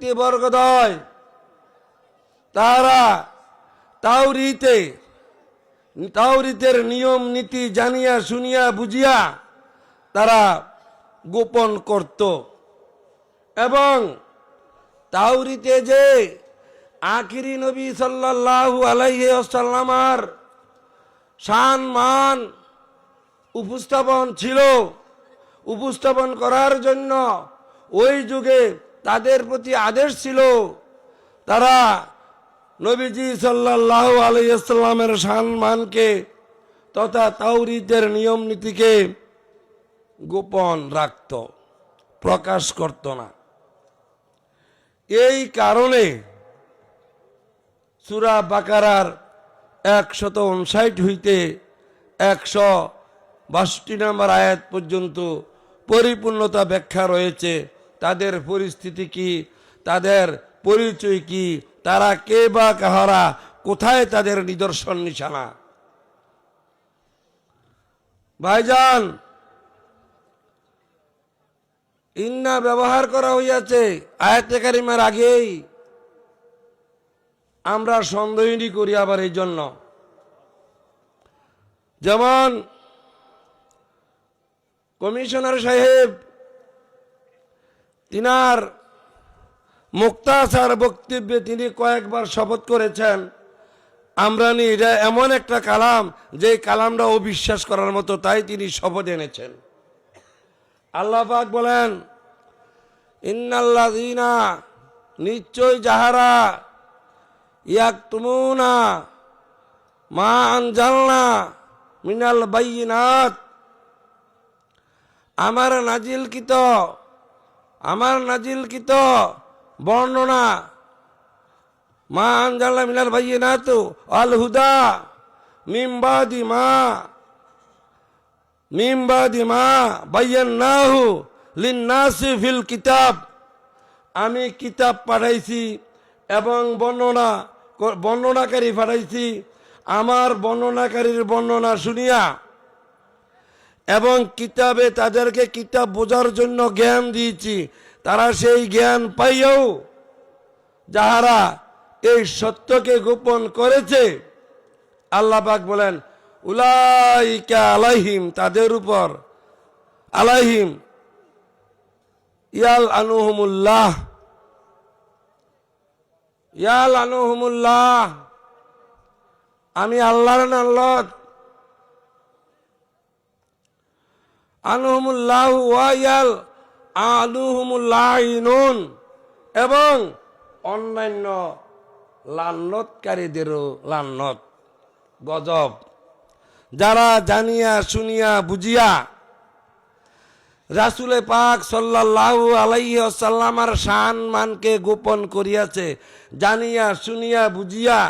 ব্যক্তিবর্গদয় তারা তাওরিতে, তাওরিতের নিয়ম, নীতি জানিয়া, শুনিয়া, বুঝিয়া তারা গোপন করত। এবং তাওরিতে যে আখিরি নবী সাল্লাল্লাহু আলাইহি ওয়াসাল্লামার শান, মান উপস্থাপন ছিল, উপস্থাপন করার জন্য ওই যুগে তাদের প্রতি আদেশ ছিল, তারা নবীজি সাল্লাহ আলাইসাল্লামের সম্মানকে তথা তাওরিদের নিয়ম নীতিকে গোপন রাখত, প্রকাশ করত না। এই কারণে সুরা বাকারার একশত উনষাট হইতে একশো বাষট্টি নম্বর আয়াত পর্যন্ত পরিপূর্ণতা ব্যাখ্যা রয়েছে। তাদের পরিস্থিতি কি? তাদের পরিচয় কি? তারা কে বা কাহারা? কোথায় তাদের নিদর্শন নিশানা? ভাইজান, ইন্না ব্যবহার করা হইয়াছে আয়াতে কারিমার আগেই। আমরা সন্দেহই করি আবার এই জন্য। যেমন কমিশনার সাহেব তিনার মুক্তাচার বক্তব্যে তিনি কয়েকবার শপথ করেছেন আমরা নি এটা এমন একটা কালাম যে কালামটা অবিশ্বাস করার মতো, তাই তিনি শপথ এনেছেন। আল্লাহ পাক বলেন, ইন্নাল্লাযীনা, নিশ্চয় যাহারা ইয়াক তুমুনা মা আনজালনা মিনাল বাইনাত আমার নাজিলকিত আমার নাজিলকিত বর্ণনা মা আনজালনা মিনাল বাইনাত আল হুদা মিমবাদি মা মিমবাদি মা বাইয়ান্নাহু লিন্নাসি ফিল কিতাব। আমি কিতাব পাঠাইছি এবং বর্ণনা বর্ণনাকারী পাঠাইছি। আমার বর্ণনাকারীর বর্ণনা শুনিয়া এবং কিতাবে তাদেরকে কিতাব বোঝার জন্য জ্ঞান দিয়েছি। তারা সেই জ্ঞান পাইয়াও যাহারা এই সত্যকে গোপন করেছে, আল্লাহ পাক বলেন, উলাইকা আলাইহিম, তাদের উপর আলাইহিম ইয়াল আনুহমুল্লাহ ইয়াল আনুহমুল্লাহ, আমি আল্লাহর নাল্লত এবং অন্যান্য লান্নতকারীদেরও লান্নত গজব। যারা জানিয়া, শুনিয়া, বুঝিয়া রাসুলে পাক সাল্লাল্লাহু আলাইহি সাল্লামার শান মানকে গোপন করিয়াছে, জানিয়া, শুনিয়া, বুঝিয়া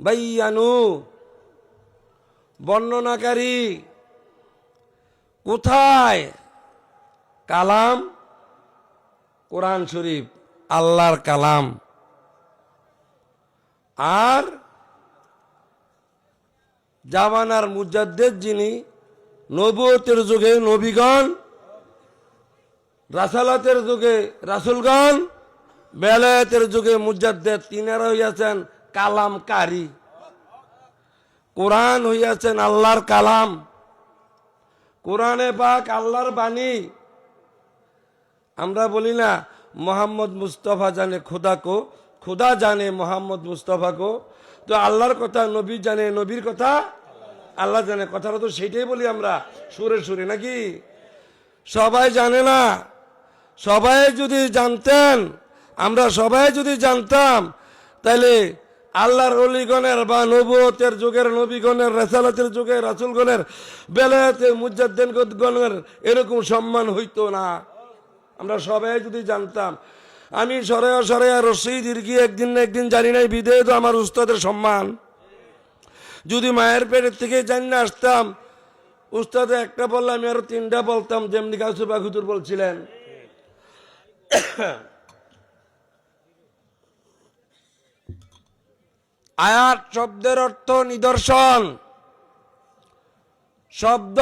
বাইয়ানু বর্ণনাকারী কোথায়? কালাম? কোরআন শরীফ, আল্লাহর কালাম। আর জামানার মুজাদ্দের যিনি নবুয়তের যুগে নবীগণ, রাসালাতের যুগে রাসুলগণ, বেলায়েতের যুগে মুজাদ্দের তিনারা হইয়াছেন কালামকারী। কোরআন হইয়াছেন আল্লাহর কালাম। কোরআনে পাক আল্লাহর বাণী। আমরা বলি না, মোহাম্মদ মুস্তফা জানে খোদা কো, খোদা জানে মোহাম্মদ মুস্তফা কো। তো আল্লাহর কথা, নবী জানে নবীর কথা, আল্লাহ জানে কথাটা তো সেইটাই বলি আমরা, সুরে সুরে নাকি? সবাই জানে না, সবাই যদি জানতেন, আমরা সবাই যদি জানতাম তাহলে আল্লাহর অলিগণের বা নবুয়তের যুগের নবীগণের, রেসালাতের যুগের, রাসুলগণের, বেলায়েতে মুজাদ্দিনগণের এরকম সম্মান হইতো না। আমরা সবাই যদি জানতাম, আমি সরেয়া সরেয়া রসই দীর্ঘি একদিন না একদিন জানি নাই বিধেয় তো আমার উস্তাদের সম্মান। যদি মায়ের পেটের থেকে জানি না আসতাম, উস্তাদে একটা বললাম আমি আরও তিনটা বলতাম, যেমনি গাছু বাঘুতুর বলছিলেন। আয়াত শব্দের অর্থ নিদর্শন। শব্দ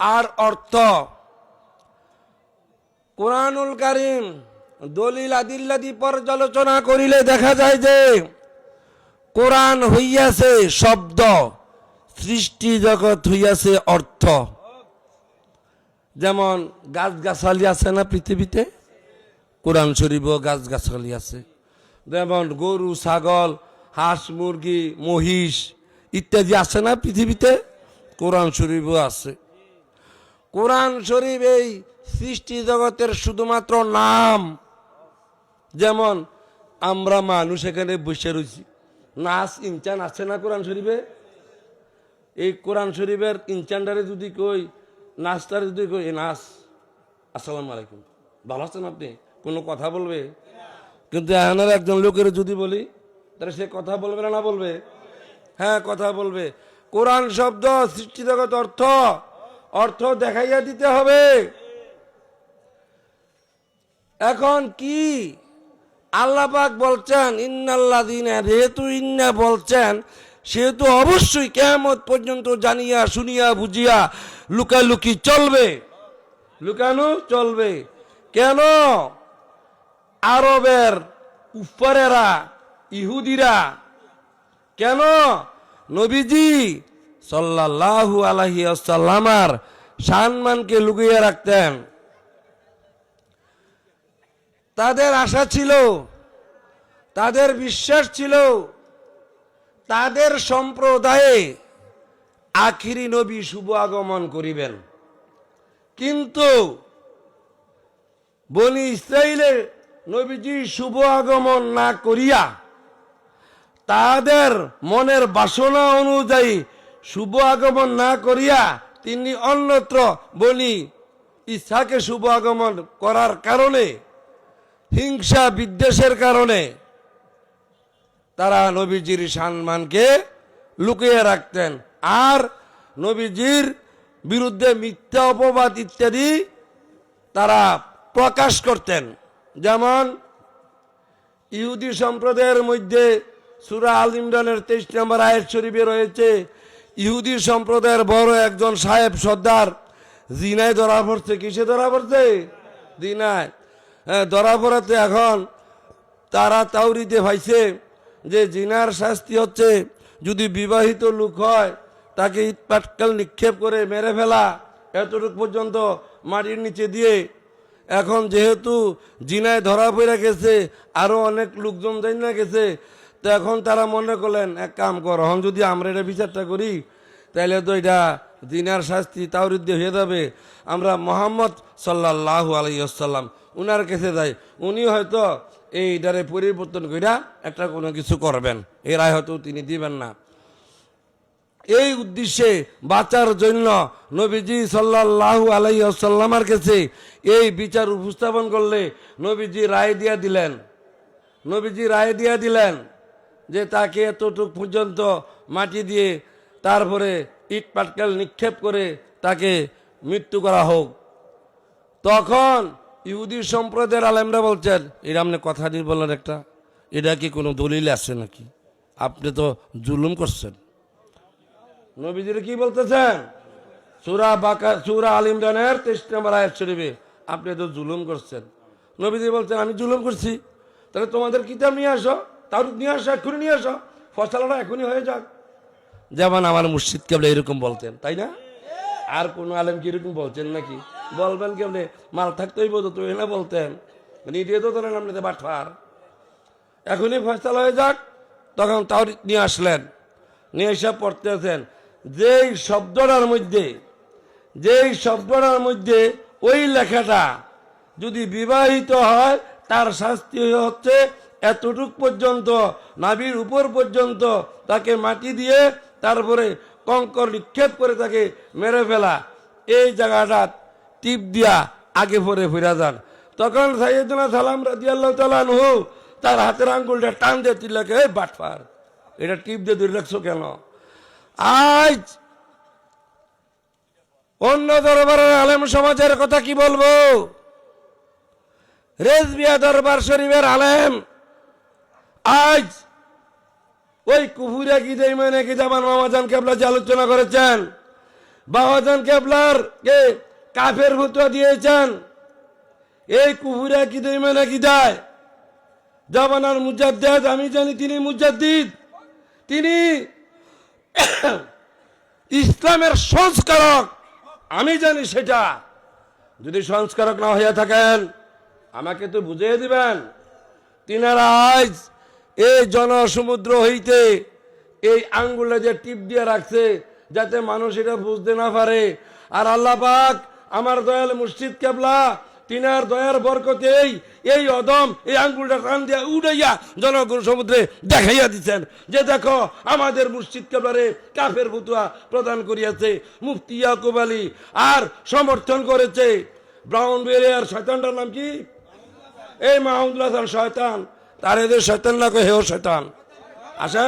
আর অর্থ। কোরআনুল কারিম দলিল আদিল্লাদি পর্যালোচনা করিলে দেখা যায় যে, কোরআন হইয়াছে শব্দ, সৃষ্টি জগৎ হইয়াছে অর্থ। যেমন গাছ গাছগাছালি আছে না পৃথিবীতে? কোরআন শরীফও গাছগাছালি আছে। যেমন গরু, ছাগল, হাঁস, মুরগি, মহিষ ইত্যাদি আছে না পৃথিবীতে? কোরআন শরীফও আছে। কোরআন শরীফ এই সৃষ্টি জগতের শুধুমাত্র নাম। যেমন আমরা মানুষ এখানে বসে রয়েছি। নাচ, ইনচান আছে না কোরআন শরীফে? এই কোরআন শরীফের ইনচানটারে যদি কই, নাচটারে যদি কই "এ নাচ। আসসালামু আলাইকুম। ভালো আছেন আপনি? কোনো কথা বলবে? কিন্তু এখানের একজন লোকের যদি বলি, তাহলে সে কথা বলবে না বলবে? হ্যাঁ কথা বলবে। কোরআন শব্দ সৃষ্টিজগত অর্থ অর্থ দেখাইয়া দিতে হবে। এখন কি? আল্লাহ পাক বলছেন ইন্নাল্লাহ দিন যেহেতু ইন্না বলছেন, সেহেতু অবশ্যই কেমত পর্যন্ত জানিয়া, শুনিয়া, বুঝিয়া লুকালুকি চলবে। লুকানো চলবে। কেন? আরবের উপরেরা ইহুদিরা কেন? নবীজি সাল্লাল্লাহু আলাইহি আসাল্লামার সম্মানকে লুকিয়ে রাখতেন। তাদের আশা ছিল, তাদের বিশ্বাস ছিল, তাদের সম্প্রদায়ে আখিরি নবী শুভ আগমন করিবেন। কিন্তু বনি ইসরায়েলের নবীজি শুভ আগমন না করিয়া তাদের মনের বাসনা অনুযায়ী শুভ আগমন না করিয়া তিনি অন্যত্র বলি ইচ্ছাকে শুভ আগমন করার কারণে, হিংসা বিদ্বেষের কারণে তারা নবীজির সম্মানকে লুকিয়ে রাখতেন। আর নবীজির বিরুদ্ধে মিথ্যা অপবাদ ইত্যাদি তারা প্রকাশ করতেন। যেমন ইহুদি সম্প্রদায়ের মধ্যে সুরা আল ইমরানের তেইশ নম্বর আয়ের শরীফে রয়েছে, ইহুদি সম্প্রদায়ের বড় একজন সাহেব সর্দার, জিনায় ধরা পড়ছে, কিসে ধরা পড়ছে? জিনায়। হ্যাঁ ধরা পড়াতে এখন তারা তাওরিতে ভাইছে যে জিনার শাস্তি হচ্ছে যদি বিবাহিত লোক হয়, তাকে ইট পাটকাল নিক্ষেপ করে মেরে ফেলা, এতটুকু পর্যন্ত মাটির নিচে দিয়ে এখন যেহেতু জিনায় ধরা পড়ে গেছে, আরও অনেক লোকজন যাই না গেছে, তো এখন তারা মনে করলেন, এক কাম কর, এখন যদি আমরা এটা বিচারটা করি, তাহলে তো এটা জিনার শাস্তি তাও তাওরিদ্দে হয়ে যাবে। আমরা মোহাম্মদ সাল্লাহ আলাইসাল্লাম উনার কাছে যাই, উনি হয়তো এই এইটারে পরিবর্তন কইরা একটা কোনো কিছু করবেন। এর রায় হয়তো তিনি দিবেন না। এই উদ্দেশ্যে বাঁচার জন্য নবীজি সাল্লাহ আলাইসাল্লামার কাছে এই বিচার উপস্থাপন করলে নবীজি রায় দিয়া দিলেন। নবীজি রায় দিয়া দিলেন যে তাকে এতটুক পর্যন্ত মাটি দিয়ে তারপরে ইট পাটকেল নিক্ষেপ করে তাকে মৃত্যু করা হোক। তখন ইহুদি সম্প্রদায়ের আলেমরা বলছেন এটা আপনি কথা দিয়ে বললেন একটা, এটা কি কোনো দলিল আছে নাকি? আপনি তো জুলুম করছেন। নবীজির কি বলতেছেন? সুরা বাকা, সুরা আল ইমরানের তেইশ নম্বর আয়াত শরীফে আপনি তো জুলুম করছেন। নবীজি বলছেন, আমি জুলুম করছি। তাহলে তোমাদের কিতাব নিয়ে আসো তার নিয়ে আসো, এক্ষুনি নিয়ে আসো ফসলাটা এখনই হয়ে যাক। যেমন আমার মুর্শিদ কেবলে এরকম বলতেন, তাই না? আর কোন আলেম কি এরকম বলছেন নাকি? বলবেন কেমনে মাল থাকতেই বোধ তো না বলতেন। নিজে তো ধরেন আপনি বাটফার। এখনই ফয়সালা হয়ে যাক, তখন তাও নিয়ে আসলেন। নিয়ে এসে পড়তেছেন যেই শব্দটার মধ্যে, যেই শব্দটার মধ্যে ওই লেখাটা যদি বিবাহিত হয়, তার শাস্তি হচ্ছে এতটুক পর্যন্ত, নাভির উপর পর্যন্ত তাকে মাটি দিয়ে তারপরে কঙ্কর নিক্ষেপ করে তাকে মেরে ফেলা। এই জায়গাটা টিপ দিয়া আগে পরে ফিরা যান। তখন সাইয়েদনা সালাম রাজিয়াল্লাহ তালানহু তার হাতের আঙ্গুলটা টান দিয়ে এই বাটফার এটা টিপ দিয়ে ধরে রাখছো কেন? আজ অন্য দরবারের আলেম সমাজের কথা কি বলব? রেজবিয়া দরবার শরীফের আলেম আজ ওই কুফুরিয়া কি মানে কি জামান মামাজান কেবলা যে আলোচনা করেছেন, বাবাজান কেবলার কে কাফের ভুতুয়া দিয়েছেন, এই কুহুরা কি মানে কি দেয় জামানার মুজাদ্দেদ, আমি জানি তিনি মুজাদ্দিদ, তিনি ইসলামের সংস্কারক আমি জানি সেটা। যদি সংস্কারক না হইয়া থাকেন, আমাকে তো বুঝিয়ে দিবেন। তিনারা আজ এই জনসমুদ্র হইতে এই আঙ্গুলে যে টিপ দিয়ে রাখছে, যাতে মানুষ এটা বুঝতে না পারে। আর আল্লাহ পাক আমার দয়াল মুর্শিদ কেবলা তিনার দয়ার বরকতেই এই অদম, এই আঙ্গুলটা টান দিয়া উড়াইয়া জনগণ সমুদ্রে দেখাইয়া দিচ্ছেন যে দেখো, আমাদের মুর্শিদ কেবলারে কাফের বুতুয়া প্রদান করিয়াছে মুফতি ইয়াকুব আলী, আর সমর্থন করেছে ব্রাউন বেরিয়ার শয়তানটার নাম কি? এই মাহমুদুল হাসান শয়তান। তার এদের শয়তান কই হেও শয়তান। আসে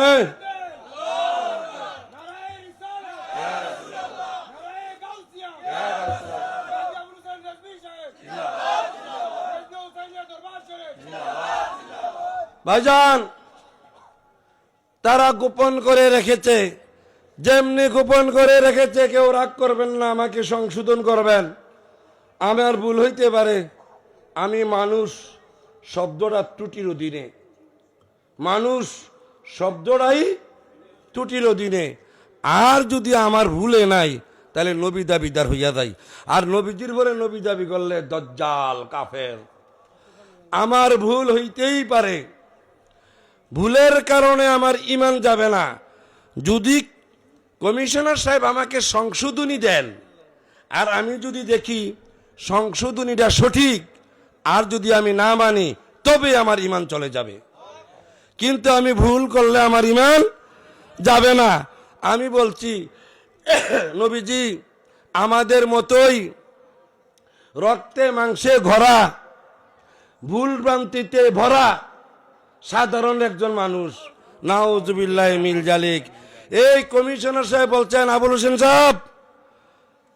ভাইজান, তারা গোপন করে রেখেছে। যেমনি গোপন করে রেখেছে, কেউ রাগ করবেন না, আমাকে সংশোধন করবেন। আমার ভুল হইতে পারে। আমি মানুষ, শব্দটা ত্রুটির অধীনে। মানুষ, শব্দটাই ত্রুটির অধীনে। আর যদি আমার ভুলে নাই, তাহলে নবী দাবিদার হইয়া যায় আর নবীজির বলে নবী দাবি করলে দজ্জাল, কাফের। আমার ভুল হইতেই পারে। ভুলের কারণে আমার ইমান যাবে না। যদি কমিশনার সাহেব আমাকে সংশোধনী দেন, আর আমি যদি দেখি সংশোধনীটা সঠিক, আর যদি আমি না মানি তবে আমার ইমান চলে যাবে। কিন্তু আমি ভুল করলে আমার ইমান যাবে না। আমি বলছি, নবীজি, আমাদের মতোই রক্তে, মাংসে ঘরা ভুল ভ্রান্তিতে ভরা সাধারণ একজন মানুষ। নাউজুবিল্লাহ মিল জালিক। এই কমিশনার সাহেব বলছেন, আবুল হোসেন সাহেব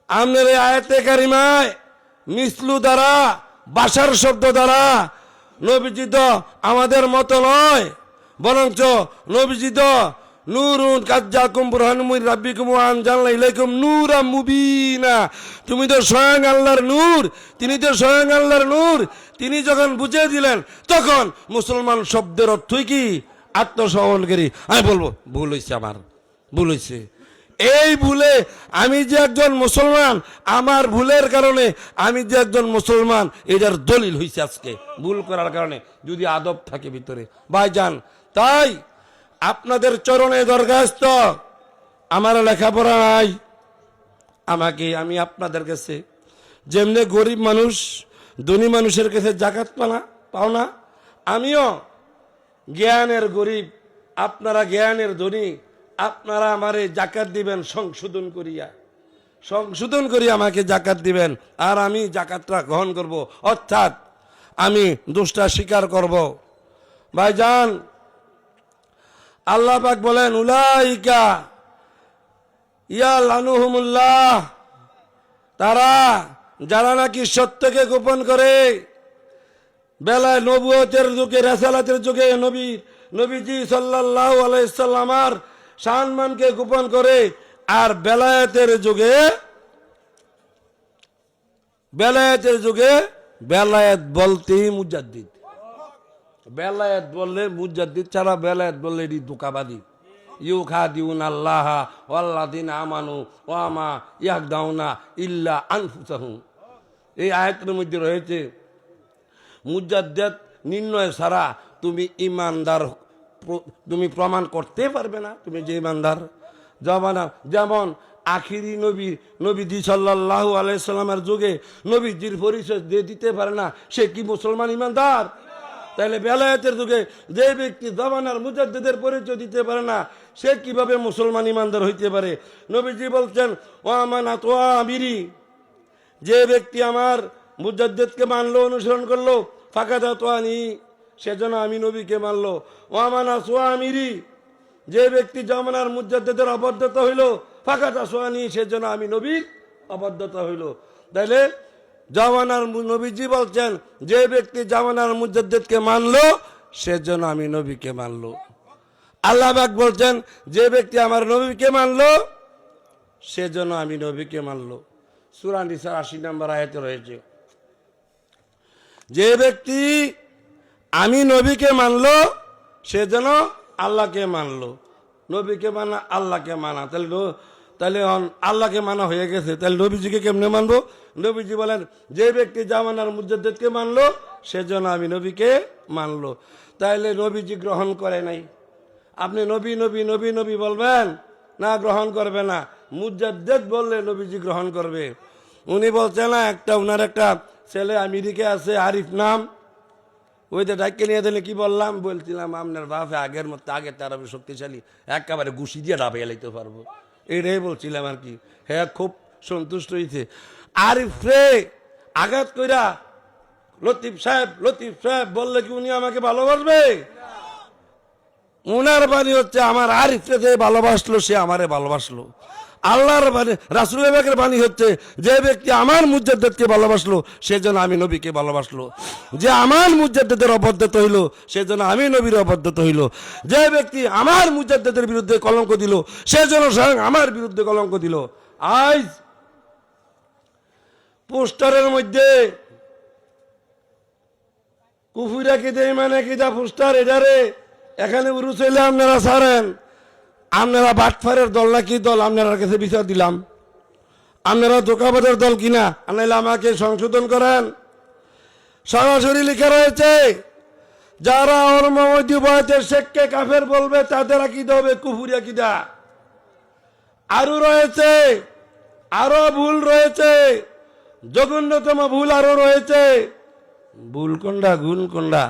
আপনার এই আয়াতে কারিমায় মিসলু দ্বারা, বাসার শব্দ দ্বারা নবীজিদ আমাদের মতো নয়, বরঞ্চ নবীজি তো নুরুন কাজ্জাকুম বুরহানুমির রাব্বিকুম ওয়া আনজালনা ইলাইকুম নূরা মুবিনা। তুমি তো স্বয়ং আল্লাহর নূর, তিনি তো স্বয়ং আল্লাহর নূর। তিনি যখন বুঝিয়ে দিলেন, তখন মুসলমান শব্দের অর্থই কি? আত্মসমর্পণকারী আমি বলব, ভুল হয়েছে আমার, ভুল হয়েছে এই ভুলে আমি যে একজন মুসলমান, আমার ভুলের কারণে আমি যে একজন মুসলমান, এটার দলিল হয়েছে আজকে। ভুল করার কারণে যদি আদব থাকে ভিতরে। ভাইজান, তাই আপনাদের চরণে দরখাস্ত। আমার লেখাপড়া নাই। আমাকে, আমি আপনাদের কাছে যেমনি গরিব মানুষ, ধনী মানুষের কাছে জাকাত পানা পাও না, আমিও জ্ঞানের গরিব, আপনারা জ্ঞানের ধনী, আপনারা আমারে জাকাত দিবেন, সংশোধন করিয়া। সংশোধন করি আমাকে জাকাত দিবেন, আর আমি জাকাতটা গ্রহণ করব। অর্থাৎ, আমি দোষটা স্বীকার করব। ভাইজান আল্লাহ পাক বলেন, উলাইকা ইয়া লানুহুমুল্লাহ তারা, যারা নাকি সত্যকে গোপন করে, বেলায় নবুয়তের যুগে, রেসালাতের যুগে নবী, নবীজি সাল্লাল্লাহু আলাইসাল্লামার সম্মানকে গোপন করে, আর বেলায়েতের যুগে বেলায়েতের যুগে বেলায়েত বলতেই মুজাদ্দিদ। বেলায়েত বললে মুজাদ্দিদ ছাড়া বেলায়েত বললে এটি দুকাবাদী ইউ খা দিউন আল্লাহ আল্লাদিন আমানু ও আমা ইয়াক দাউনা ইল্লা আনফুসাহু এই আয়াতের মধ্যে রয়েছে, মুজাদ্দেদ নির্ণয় ছাড়া তুমি ইমানদার তুমি প্রমাণ করতে পারবে না, তুমি যে ইমানদার। জমানা যেমন আখিরি নবী, নবীজি সাল্লাহ আলাইসাল্লামের যুগে নবীজির পরিচয় দিয়ে দিতে পারে না, সে কি মুসলমান ইমানদার? তাহলে বেলায়েতের যুগে যে ব্যক্তি জমানার মুজাদ্দিদের পরিচয় দিতে পারে না, সে কীভাবে মুসলমান ইমানদার হইতে পারে? নবীজি বলছেন ও আমানা তো আমিরি। যে ব্যক্তি আমার মুজাদ্দেদকে মানলো, অনুসরণ করল ফাঁকা তোয়ানি সেজন্য আমি নবীকে মানলো। ও আমানা সোয়ামিরি যে ব্যক্তি জমানার মুজাদ্দেদের অবদ্ধতা হইল ফাঁকাটা সোয়ানি সেজন্য আমি নবীর অবদ্ধতা হইল। তাইলে জমানার নবীজি বলছেন, যে ব্যক্তি জামানার মুজাদ্দেদকে মানলো সেজন্য আমি নবীকে মানলো। আল্লাহ পাক বলছেন, যে ব্যক্তি আমার নবীকে মানলো সেজন্য আমি নবীকে মানলো। সুরান নিসার আশি নম্বর আয়তে রয়েছে। যে ব্যক্তি আমি নবীকে মানলো, সে যেন আল্লাহকে মানলো। নবীকে মানা আল্লাহকে মানা। তাহলে তাহলে আল্লাহকে মানা হয়ে গেছে। তাহলে নবীজিকে কেমনে মানবো? নবীজি বলেন, যে ব্যক্তি জামানার মুজাদ্দেদকে মানলো সেজন্য আমি নবীকে মানলো। তাইলে নবীজি গ্রহণ করে নাই। আপনি নবী নবী নবী নবী বলবেন? না, গ্রহণ করবে না। মুজাদ্দেদ বললে নবীজি গ্রহণ করবে। উনি বলছে না, একটা উনার একটা ছেলে আমেরিকা আছে, আরিফ নাম। ওই যে ডাক্কে নিয়ে দিলে কি বললাম? বলছিলাম, আপনার বাপে আগের মতো আগের তার শক্তিশালী। একেবারে গুছি দিয়ে ডাবে এলাইতে পারব। এটাই বলছিলাম আর কি। হ্যাঁ খুব সন্তুষ্ট হয়েছে আরিফ রে, আঘাত কইরা লতিফ সাহেব লতিফ সাহেব বললে কি উনি আমাকে ভালোবাসবে? উনার বাড়ি হচ্ছে আমার আরিফকে যে ভালোবাসলো, সে আমারে ভালোবাসলো। আল্লাহর বাণী রাসুল বিবেকের বাণী হচ্ছে, যে ব্যক্তি আমার মুজাদ্দেদকে ভালোবাসলো সেজন্য আমি নবীকে ভালোবাসলো। যে আমার মুজাদ্দেদের অবদ্ধত হইল সেজন্য আমি নবীর অবদ্ধত হইল। যে ব্যক্তি আমার মুজাদ্দেদের বিরুদ্ধে কলঙ্ক দিল সেজন্য স্বয়ং আমার বিরুদ্ধে কলঙ্ক দিল। আজ পোস্টারের মধ্যে কুফুরা কি দেয় মানে কি যা পোস্টার, এটারে? এখানে উরু চলে আপনারা সারেন আপনারা বাটফারের দল না কি দল? আপনার কাছে বিচার দিলাম। আপনারা দোকাবাদের দল কিনা আনাইলে আমাকে সংশোধন করেন। সরাসরি লিখে রয়েছে, যারা ওর মমদি বয়সে শেখকে কাফের বলবে, তাদের আকিদা হবে কুফুরি আকিদা। আরও রয়েছে, আরও ভুল রয়েছে, জঘন্যতম ভুল আরও রয়েছে। ভুল কোনটা? গুল কোনটা?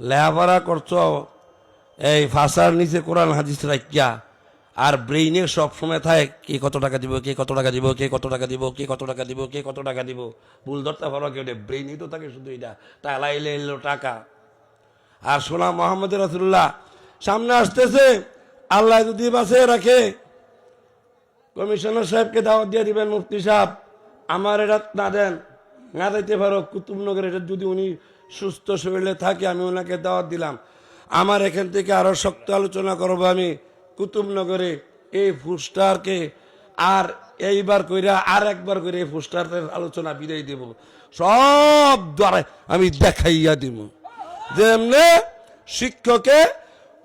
লেহাপড়া করছ এই ফাঁসার নিচে কোরআন হাদিস রাখিয়া, আর ব্রেইনে সব সময় থাকে, কে কত টাকা দিব, কে কত টাকা দিব, কে কত টাকা দিব, কে কত টাকা দিব, কে কত টাকা দিব। ভুল ধরতে পারো কেউ ব্রেইনে তো থাকে শুধু এটা টালা এলে এলো টাকা। আর সোনা মোহাম্মদ রাসুল্লাহ সামনে আসতেছে, আল্লাহ যদি বাসে রাখে, কমিশনার সাহেবকে দাওয়াত দিয়ে দিবেন মুফতি সাহেব, আমার এটা না দেন, না দিতে পারো কুতুবনগর এটা যদি উনি সুস্থ শরীরে থাকে, আমি ওনাকে দাওয়াত দিলাম। আমার এখান থেকে আরও শক্ত আলোচনা করব আমি কুতুবনগরে এই ফুস্টারকে। আর এইবার কইরা আর একবার করে এই ফুস্টারের আলোচনা বিদায় দেব। সব দ্বারা আমি দেখাইয়া দিব। যেমনে শিক্ষকে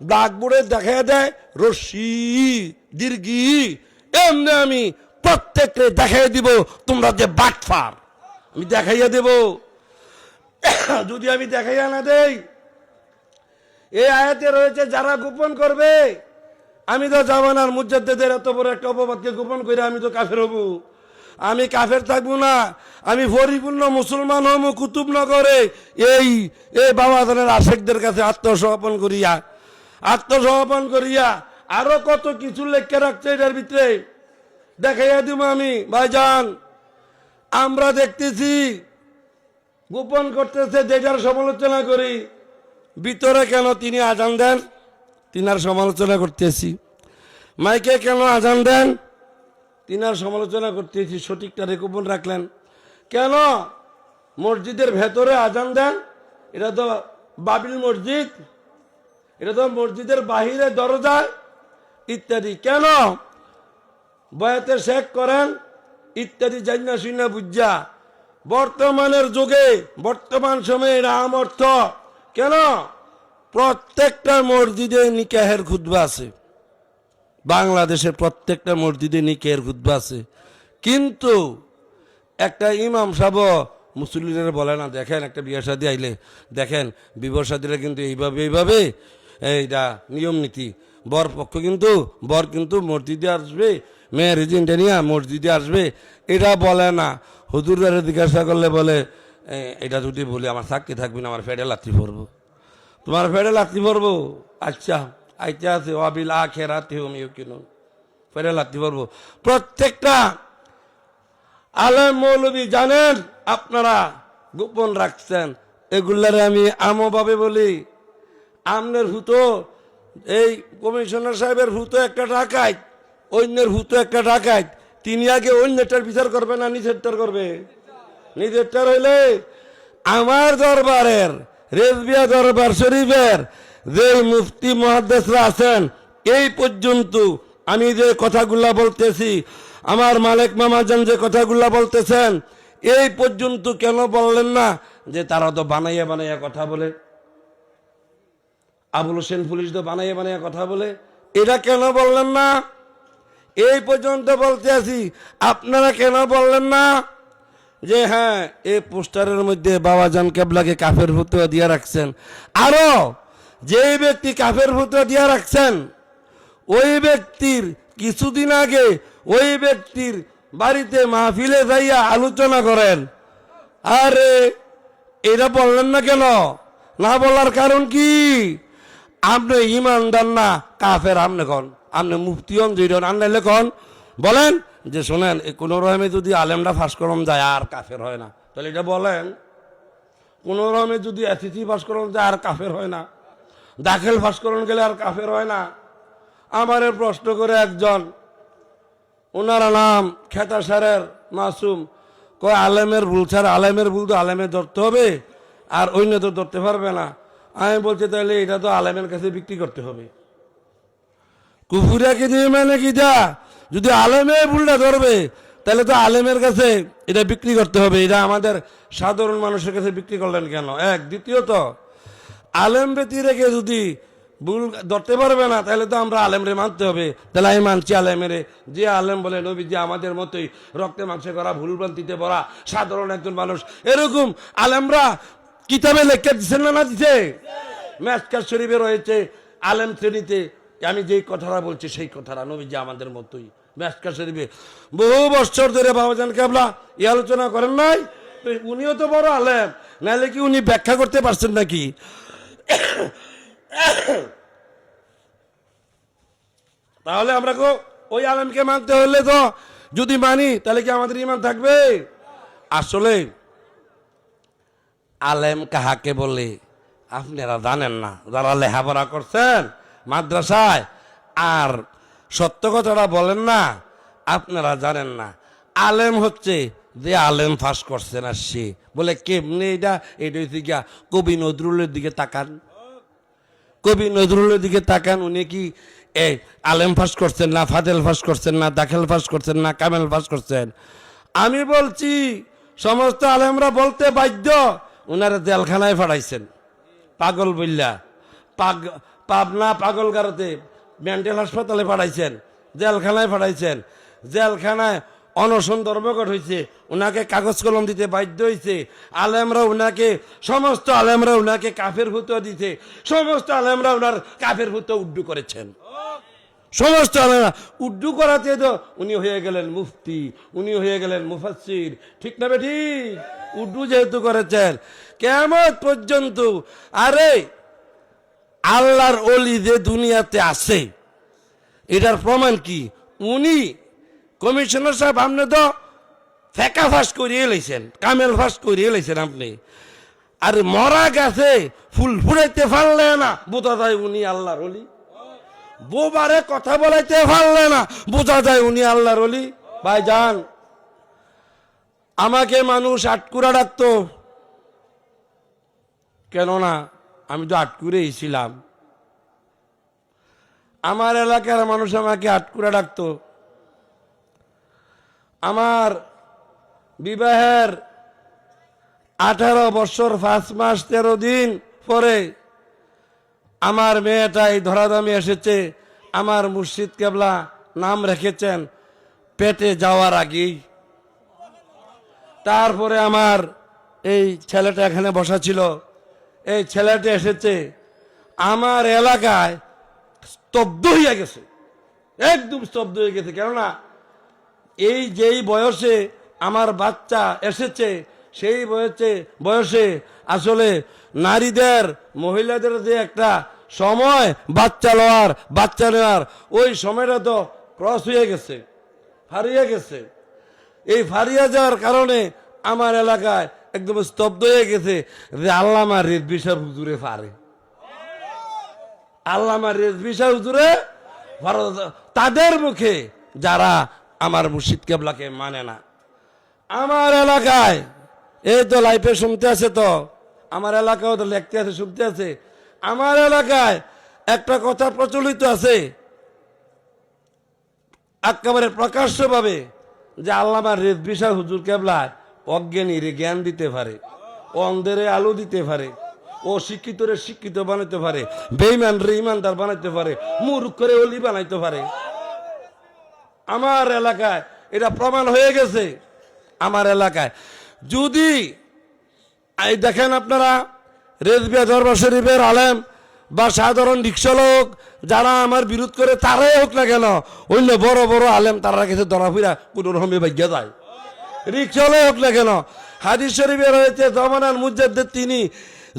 ব্লাকবোর্ডে দেখা দেয়, রশ্মি, দীর্ঘি, এমনি আমি প্রত্যেককে দেখাই দিব, তোমরা যে বাটফার। আমি দেখাইয়া দেব। যদি আমি দেখাইয়া না দেই এই আয়াতে রয়েছে, যারা গোপন করবে, আমি তো জামানার মুজাদ্দেদের এত বড় একটা অপবাদকে গোপন করে আমি তো কাফের হব। আমি কাফের থাকব না, আমি পরিপূর্ণ মুসলমান হম কুতুবনগরে। এই এই বাবাদানের আশেকদের কাছে আত্মসমর্পণ করিয়া আত্মসমর্পণ করিয়া আরও কত কিছু লেখকে রাখছে এটার ভিতরে। দেখাইয়া দিব আমি, ভাইজান, আমরা দেখতেছি, গোপন করতেছে, যেটার সমালোচনা করি। ভিতরে কেন তিনি আজান দেন? তিনার সমালোচনা করতেছি। মাইকে কেন আজান দেন? তিনার সমালোচনা করতেছি, সঠিকটা রেকপন রাখলেন। কেন? মসজিদের ভেতরে আজান দেন? এটা তো বাবিল মসজিদ। এটা তো মসজিদের বাহিরে দরজায় ইত্যাদি। কেন? বয়াতে শেখ করেন, ইত্যাদি জান্না শুনা বুঝা। বর্তমানের যুগে, বর্তমান সময়ে এটা আমর্থ কেন? প্রত্যেকটা মসজিদে নিকাহের খুদ্া আছে। বাংলাদেশের প্রত্যেকটা মসজিদে নিকাহের খুদ্া আছে। কিন্তু একটা ইমাম সাহেব মুসলিমের বলে না দেখেন একটা বিয়ে শাদি আইলে দেখেন বিবাহ শাদিরা কিন্তু এইভাবে এইভাবে এইটা নিয়ম নীতি। বর পক্ষ কিন্তু বর কিন্তু মসজিদে আসবে মেয়ের এজেন্টে নিয়ে মসজিদে আসবে এটা বলে না। হুজুরের জিজ্ঞাসা করলে বলে "এ, এটা যদি বলি, আমার সাক্ষী থাকবি না, আমার ফেডে লাত্তি পড়ব তোমার ফেডে লাত্তি পড়ব আচ্ছা আইতে আছে অবিল আখেরাতে হোমিও কিনুন ফেডে লাত্তি পড়ব প্রত্যেকটা আলম মৌলবী জানেন, আপনারা গোপন রাখছেন। এগুলারে আমি আমভাবে বলি। আমনের হুতো, এই কমিশনার সাহেবের হুতো একটা ডাকাইত অন্যের হুতো একটা ডাকাইত তিনি আগে অন্যটার বিচার করবে না, নিজেরটার করবে? নিজেরটার হইলে আমার দরবারের, রেজবিয়া দরবার শরীফের যে মুফতি মহাদেশরা আছেন, এই পর্যন্ত আমি যে কথাগুলা বলতেছি, আমার মালিক মামাজান যে কথাগুলা বলতেছেন, এই পর্যন্ত কেন বললেন না? যে তারা তো বানাইয়া বানাইয়া কথা বলে। আবুল হোসেন পুলিশ তো বানাইয়া বানাইয়া কথা বলে। এটা কেন বললেন না? এই পর্যন্ত বলতে আছি, আপনারা কেন বললেন না? যে হ্যাঁ এই পোস্টারের মধ্যে বাবাজান কেবলাকে কাফের ফুতুয়া দিয়ে রাখছেন। আরও যে ব্যক্তি কাফের ফুতুয়া দিয়ে রাখছেন, ওই ব্যক্তির কিছুদিন আগে ওই ব্যক্তির বাড়িতে মাহফিলে যাইয়া আলোচনা করেন। আরে, এটা বললেন না কেন? না বলার কারণ কি? আপনি ইমানদার না, কাফের আপনি কন? আপনি মুফতি হন যেটা বলেন যে শোনেন কোনো রকমে যদি আলেমটা ফাঁস করম যায়, আর কাফের হয় না। তাহলে এটা বলেন, কোনো রকমে যদি অতিথি ফাঁস করম যায়, আর কাফের হয় না। দাখিল ফাঁস করন গেলে আর কাফের হয় না। আমারে প্রশ্ন করে একজন, ওনারা নাম খেতা সারের মাসুম, কয়, আলেমের ভুল ছাড়া আলেমের ভুল তো আলেমের ধরতে হবে, আর অন্য তো ধরতে পারবে না। আমি বলছি, তাহলে এটা তো আলেমের কাছে বিক্রি করতে হবে। কুফুরিয়া কি দিয়ে মানে কি যা? যদি আলেমে ভুলটা ধরবে, তাহলে তো আলেমের কাছে এটা বিক্রি করতে হবে। এটা আমাদের সাধারণ মানুষের কাছে বিক্রি করলেন কেন? এক। দ্বিতীয়ত, আলেম ব্যতী রেখে যদি ভুল ধরতে পারবে না, তাহলে তো আমরা আলেমরে মানতে হবে। তাহলে আমি মানছি আলেমেরে। যে আলেম বলে নবী যে আমাদের মতোই রক্তে মাংসে করা ভুলভ্রান্তিতে ভরা সাধারণ একজন মানুষ। এরকম আলেমরা কিতাবে লেখা দিচ্ছেন না না দিছে? মেসকার শরীফে রয়েছে আলেম শ্রেণীতে আমি যেই কথাটা বলছি সেই কথাটা নবী যে আমাদের মতোই। মেসকার শরীফে, বহু বছর ধরে বাবাজান কেবলা এই আলোচনা করেন নাই? উনিও তো বড় আলেম নাহলে কি উনি ব্যাখ্যা করতে পারছেন নাকি? তাহলে আমরা ওই আলেমকে মানতে হলে তো, যদি মানি, তাহলে কি আমাদের ইমান থাকবে? আসলে, আলেম কাহাকে বলে, আপনারা জানেন না, যারা লেখাপড়া করছেন মাদ্রাসায়। আর সত্য কথাটা বলেন না, আপনারা জানেন না। আলেম হচ্ছে যে আলেম ফাঁস করছে না সে। বলে কেমনি এটা? এটা হচ্ছে গিয়া কবি নজরুলের দিকে তাকান। কবি নজরুলের দিকে তাকান, উনি কি, এ, আলেম ফাঁস করছেন না ফাদেল ফাঁস করছেন না, দাখেল ফাঁস করছেন না, কামেল ফাঁস করছেন? আমি বলছি, সমস্ত আলেমরা বলতে বাধ্য ওনারা জেলখানায় ফাড়াইছেন। পাগল বললা পাগ পাবনা পাগলগারতে মেন্টাল হাসপাতালে পাঠাইছেন, জেলখানায় পাঠাইছেন। জেলখানায় অনশন ধর্মঘট হয়েছে ওনাকে কাগজ কলম দিতে বাধ্য হয়েছে আলেমরা ওনাকে সমস্ত আলেমরা ওনাকে কাফের ভূত দিতে সমস্ত আলেমরা ওনার কাফের ভূত উড্ডু করেছেন। সমস্ত আলেমরা উড্ডু করাতে তো উনি হয়ে গেলেন মুফতি, উনি হয়ে গেলেন মুফাসির ঠিক না বে ঠিক? উড্ডু যেহেতু করেছেন কেমন পর্যন্ত, আরে আল্লাহর অলি যে দুনিয়াতে আছে, এটার প্রমাণ কি? উনি কমিশনার সাহেব, আপনি তো ফেকা ফাঁস করিয়ে লাইছেন, কামেল ফাঁস করিয়ে লাইছেন আপনি। আর মরা গাছে, ফুল ফুরাইতে পারলে না, বোঝা যায় উনি আল্লাহর অলি বোবারে কথা বলাইতে পারলে না, বোঝা যায় উনি আল্লাহর অলি ভাই যান আমাকে মানুষ আটকুরা ডাকতো। কেননা আমি তো আটকুরেই ছিলাম আমার এলাকার মানুষ আমাকে আটকুরা ডাকতো। আমার বিবাহের আঠারো বছর পাঁচ মাস তেরো দিন পরে আমার মেয়েটাই ধরাধামে এসেছে, আমার মুর্শিদ কেবলা নাম রেখেছেন, পেটে যাওয়ার আগেই। তারপরে আমার এই ছেলেটা এখানে বসা ছিল। এই ছেলেটা এসেছে, আমার এলাকায় স্তব্ধ হইয়া গেছে। একদম স্তব্ধ হয়ে গেছে, কেননা এই যেই বয়সে আমার বাচ্চা এসেছে, সেই বয়সে বয়সে আসলে নারীদের, মহিলাদের যে একটা সময় বাচ্চা লওয়ার, বাচ্চা নেওয়ার, ওই সময়টা তো ক্রস হয়ে গেছে হারিয়ে গেছে। এই ফারিয়া যাওয়ার কারণে আমার এলাকায় একদম স্তব্ধ হয়ে গেছে যে আল্লামা রেজবি সাহেব হুজুরে পারে। আল্লামা রেজবি সাহেব হুজুরে তাদের মুখে যারা আমার মুর্শিদ কেবলাকে মানে না। আমার এলাকায়, এই তো লাইফে শুনতে আছে তো, আমার এলাকাও তো লিখতে আছে, শুনতে আছে। আমার এলাকায় একটা কথা প্রচলিত আছে, একেবারে প্রকাশ্যভাবে যে আল্লামা রেজবি সাহেব হুজুর কেবলায় অজ্ঞানীরে জ্ঞান দিতে পারে, অন্ধেরে আলো দিতে পারে ও শিক্ষিতরে শিক্ষিত বানাইতে পারে বেইমান রে ইমানদার বানাইতে পারে মূর্খ করে অলি বানাইতে পারে। আমার এলাকায় এটা প্রমাণ হয়ে গেছে, আমার এলাকায়। যদি, এই দেখেন আপনারা, রেজবিয়া দরবার শরীফের আলেম বা সাধারণ রিক্সালোক, যারা আমার বিরোধ করে তারাই হোক না কেন, অন্য বড় বড় আলেম তারা কাছে ধরা ফিরা কোনো রকমে ভাগ্যা যায়। রিক্সালোক হোক না কেন, হাদিস শরীফের রয়েছে জমানার মুজাদ্দের তিনি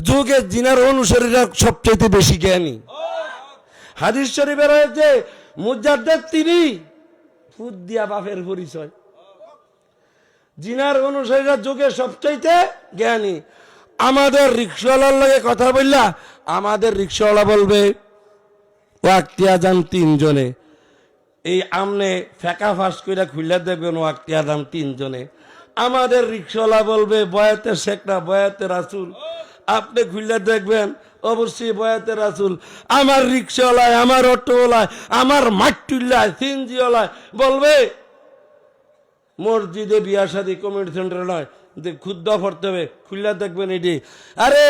যুগে জিনার অনুসারীরা সবচেয়ে বেশি জ্ঞানী। হাদিস শরীফে রয়েছে মুজাদ্দের তিনি ফুদ দিয়া বাপের পরিচয়। জিনার অনুসারীরা যুগে সবচাইতে জ্ঞানী। আমাদের রিক্সাওয়ালার লগে কথা বললা, আমাদের রিক্সাওয়ালা বলবে, ওয়াক্তিয়া যান তিনজনে। এই আমনে ফেকা ফাঁস করে খুললে দেখবেন ওয়াক্তিয়া দাম তিনজনে। আমাদের রিক্সাওয়ালা বলবে, বয়াতে শেখরা বয়াতে রাসুল। আপনি খুললে দেখবেন, অবশ্যই বয়াতে রাসুল। আমার রিক্সাওয়ালায়, আমার অটোওয়ালায়, আমার মাট্টুল্লায় সিনজিওয়ালায় বলবে, মসজিদে বিয়া শাদি কমিউনিটি সেন্টার নয় যে ক্ষুদ্র পড়তে হবে। খুললে দেখবেন এটি। আরে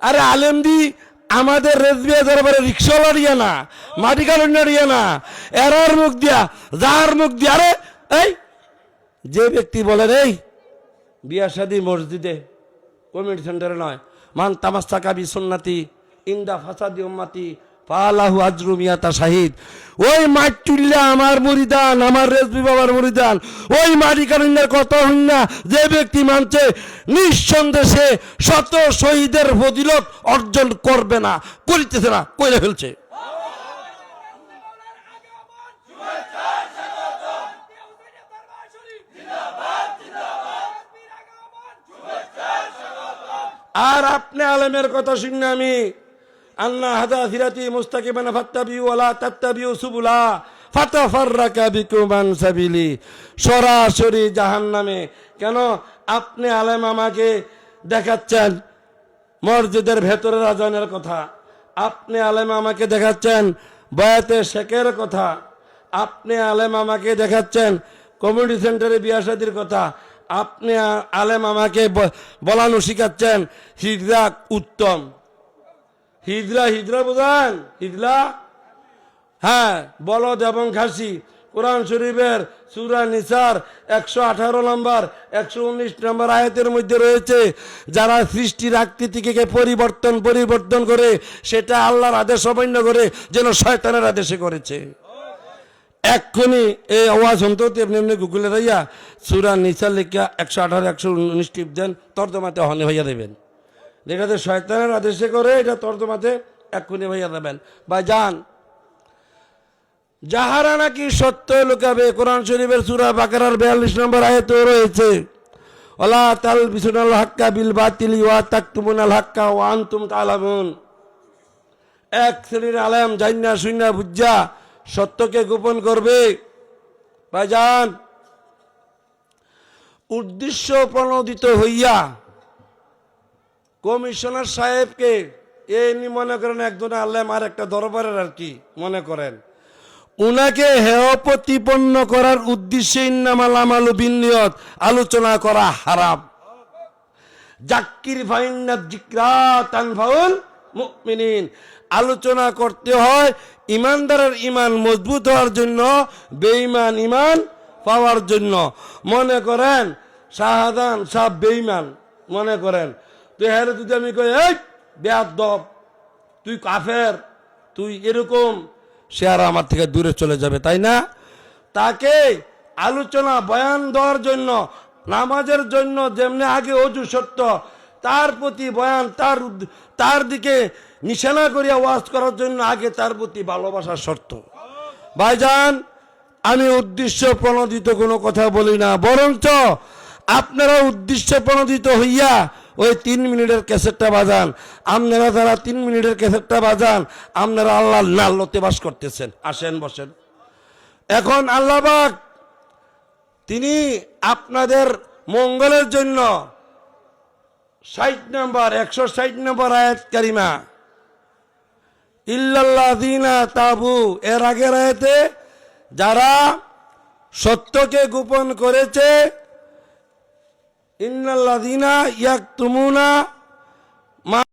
আরে আলেমদি আমাদের রেজবিয়া দরবারে রিক্সাওয়ালা দিয়ে না, মাটি কালন্য দিয়ে না, এরার মুখ দিয়া, যার মুখ দিয়া, আরে, এই যে ব্যক্তি বলেন এই, বিয়া শাদি মসজিদে, কমিউনিটি সেন্টারে নয়। মান তামাস্তা কাবি সুন্নাতি, ইন্দা ফাসাদি উম্মাতি পালাহু আজরু মিয়াতা শাহিদ। ওই মাঠ তুললে আমার মরিদান, আমার রেজবি বাবার মরিদান, ওই মাটি কারণের কত হইনা, যে ব্যক্তি মানছে, নিঃসন্দেহে শত শহীদের ফজিলত অর্জন করবে না, করিতেছে না কইলে ফেলছে। আর আপনি আলেমের কথা শুনে আমি। আন্না হাদা ফিরাতি মুস্তাকিবানা ফাত্তাবিউ ওয়ালা তাত্তাবিউ সুবুলা ফাতাফাররাকা বিকুম আন সাবিলি। সরাসরি জাহান্নামে। কেন? আপনি আলেম আমাকে দেখাচ্ছেন। মসজিদের ভেতরে রাজনের কথা। আপনি আলেম আমাকে দেখাচ্ছেন। বয়াতে শেখের কথা। আপনি আলেম আমাকে দেখাচ্ছেন। কমিউনিটি সেন্টারে বিয়াসাদির কথা। আপনি আলেম আমাকে বলানো শিখাচ্ছেন। হিজরা উত্তম। হিজরা হিজরা বোঝান? হিজরা? হ্যাঁ বলদ এবং খাসি। কোরআন শরীফের সুরা নিসার একশো আঠারো নম্বর, একশো উনিশ নম্বর আয়াতের মধ্যে রয়েছে, যারা সৃষ্টির আকৃতিকে পরিবর্তন পরিবর্তন করে, সেটা আল্লাহর আদেশ অমান্য করে, যেন শয়তানের আদেশে করেছে। এক্ষুনি এই আওয়াজ শুনতে এমনি এমনি গুগলে রাইয়া সুরা নিসার লেখা একশো আঠারো, একশো উনিশ টিপ দেন, তর্জমাতে হনে হইয়া দেবেন। যেটাতে শয়তানের আদেশে করে এটা তর্জমাতে এক্ষুনি হইয়া দেবেন। বা যান। যাহারা নাকি সত্য লুকাবে, কোরআন শরীফের সুরা বাকারার বিয়াল্লিশ নম্বর আয়তেও রয়েছে, ওলা তাল বিসুনাল হাক্কা বিল বাতিলি ওয়া তাকতুমুনাল হাক্কা ওয়া আনতুম তালামুন। এক শ্রেণির আলেম জান্না শুন্না বুজ্জা সত্যকে গোপন করবে। ভাইজান, উদ্দেশ্য প্রণোদিত হইয়া কমিশনার সাহেবকে এই নি মনে করেন একজন আলেম আর একটা দরবারের আর কি মনে করেন। উনাকে হেয় প্রতিপন্ন করার উদ্দেশ্যে ইন্নামাল আমালু বিনিয়ত, আলোচনা করা হারাম। জাক্কির ফাইন্না জিক্রা তানফাউল মুমিনিন। আলোচনা করতে হয় ইমানদারের ইমান মজবুত হওয়ার জন্য, বেঈমান ইমান পাওয়ার জন্য। মনে করেন, শাহাদান সাহ বেঈমান, মনে করেন। তুই হ্যাঁ যদি আমি কই, এই, বেয়াদব, তুই কাফের, তুই এরকম, সে আর আমার থেকে দূরে চলে যাবে, তাই না? তাকে আলোচনা, বয়ান দেওয়ার জন্য, নামাজের জন্য যেমনি আগে অজু সত্য তার প্রতি বয়ান, তার তার দিকে নিশানা করিয়া ওয়াজ করার জন্য আগে তার প্রতি ভালোবাসার শর্ত। ভাইজান, আমি উদ্দেশ্য প্রণোদিত কোনো কথা বলি না, বরঞ্চ আপনারা উদ্দেশ্য প্রণোদিত হইয়া ওই তিন মিনিটের ক্যাসেটটা বাজান। আপনারা যারা তিন মিনিটের ক্যাসেটটা বাজান, আপনারা আল্লাহ নাল্লতে বাস করতেছেন। আসেন, বসেন। এখন আল্লাহবাক তিনি আপনাদের মঙ্গলের জন্য ষাট নম্বর, একশো ষাট নম্বর আয়াত কারিমা। ইল্লাল্লাযীনা তাবু, এর আগের আয়াতে যারা সত্যকে গোপন করেছে, ইন্নাল্লাযীনা ইয়াকতুমুনা